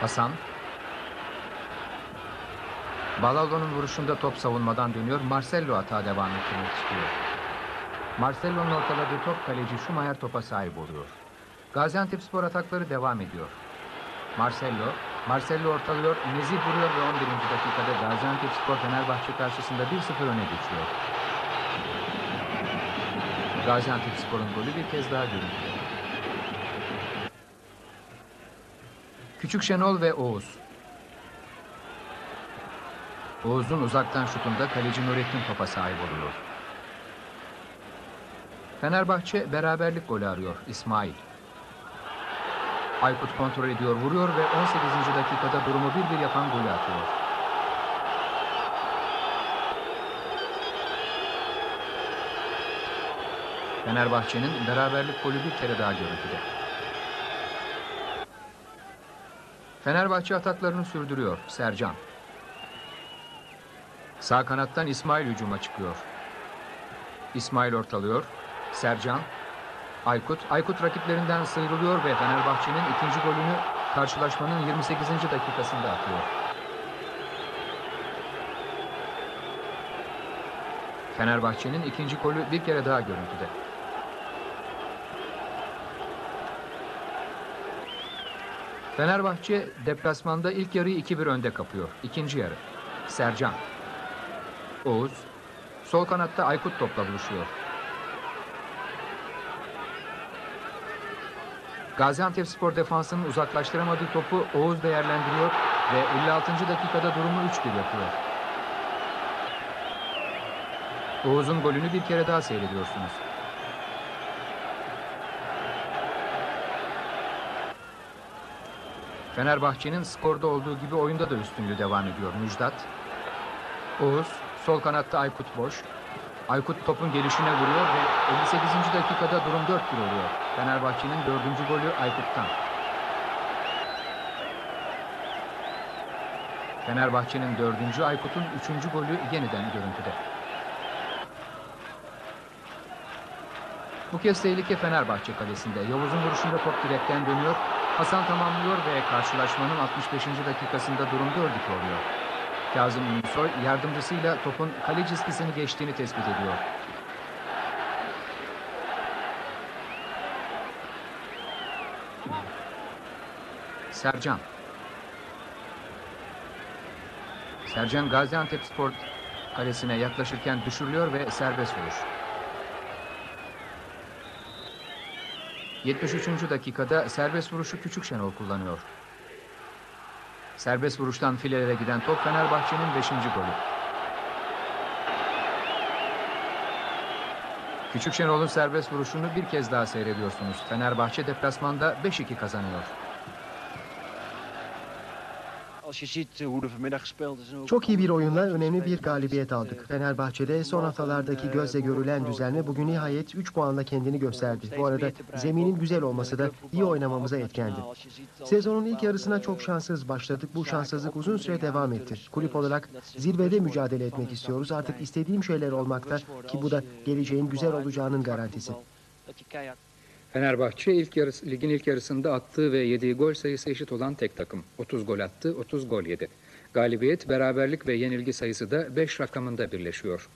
Hasan. Balalo'nun vuruşunda top savunmadan dönüyor. Marcelo hata devam ettirmek istiyor. Marcelo'nun ortaladığı top kaleci Schumacher topa sahip oluyor. Gaziantepspor atakları devam ediyor. Marcelo, Marcelo ortalıyor, Nezih vuruyor ve 11. dakikada Gaziantepspor Fenerbahçe karşısında 1-0 öne geçiyor. Gaziantepspor'un golü bir kez daha görüntüde. Küçük Şenol ve Oğuz. Oğuz'un uzaktan şutunda kaleci Nurettin topa sahip oluyor. Fenerbahçe beraberlik golü arıyor İsmail. Aykut kontrol ediyor, vuruyor ve 18. dakikada durumu 1-1 yapan golü atıyor. Fenerbahçe'nin beraberlik golü bir kere daha görüntüde. Fenerbahçe ataklarını sürdürüyor Sercan. Sağ kanattan İsmail hücuma çıkıyor. İsmail ortalıyor. Sercan. Aykut. Aykut rakiplerinden sıyrılıyor ve Fenerbahçe'nin ikinci golünü karşılaşmanın 28. dakikasında atıyor. Fenerbahçe'nin ikinci golü bir kere daha görüntüde. Fenerbahçe deplasmanda ilk yarıyı 2-1 önde kapıyor. İkinci yarı. Sercan. Oğuz. Sol kanatta Aykut topla buluşuyor. Gaziantepspor defansının uzaklaştıramadığı topu Oğuz değerlendiriyor ve 56. dakikada durumu 3-1 yapıyor. Oğuz'un golünü bir kere daha seyrediyorsunuz. Fenerbahçe'nin skorda olduğu gibi oyunda da üstünlüğü devam ediyor Müjdat. Oğuz, sol kanatta Aykut boş. Aykut topun gelişine vuruyor ve 58. dakikada durum 4-1 oluyor. Fenerbahçe'nin dördüncü golü Aykut'tan. Fenerbahçe'nin dördüncü, Aykut'un üçüncü golü yeniden görüntüde. Bu kez tehlike Fenerbahçe kalesinde. Yavuz'un vuruşunda top direkten dönüyor. Hasan tamamlıyor ve karşılaşmanın 65. dakikasında durum 4-2 oluyor. Kazım Ünsoy yardımcısıyla topun kale çizgisini geçtiğini tespit ediyor. Sercan. Sercan Gaziantepspor kalesine yaklaşırken düşürülüyor ve serbest vuruş. 73. dakikada serbest vuruşu Küçük Şenol kullanıyor. Serbest vuruştan filelere giden top Fenerbahçe'nin 5. golü. Küçük Şenol'un serbest vuruşunu bir kez daha seyrediyorsunuz. Fenerbahçe deplasmanda 5-2 kazanıyor. Çok iyi bir oyunla önemli bir galibiyet aldık. Fenerbahçe'de son haftalardaki gözle görülen düzenle bugün nihayet 3 puanla kendini gösterdi. Bu arada zeminin güzel olması da iyi oynamamıza etkendi. Sezonun ilk yarısına çok şanssız başladık. Bu şanssızlık uzun süre devam etti. Kulüp olarak zirvede mücadele etmek istiyoruz. Artık istediğim şeyler olmakta ki bu da geleceğin güzel olacağının garantisi. Fenerbahçe ilk yarısı, ligin ilk yarısında attığı ve yediği gol sayısı eşit olan tek takım. 30 gol attı, 30 gol yedi. Galibiyet, beraberlik ve yenilgi sayısı da 5 rakamında birleşiyor.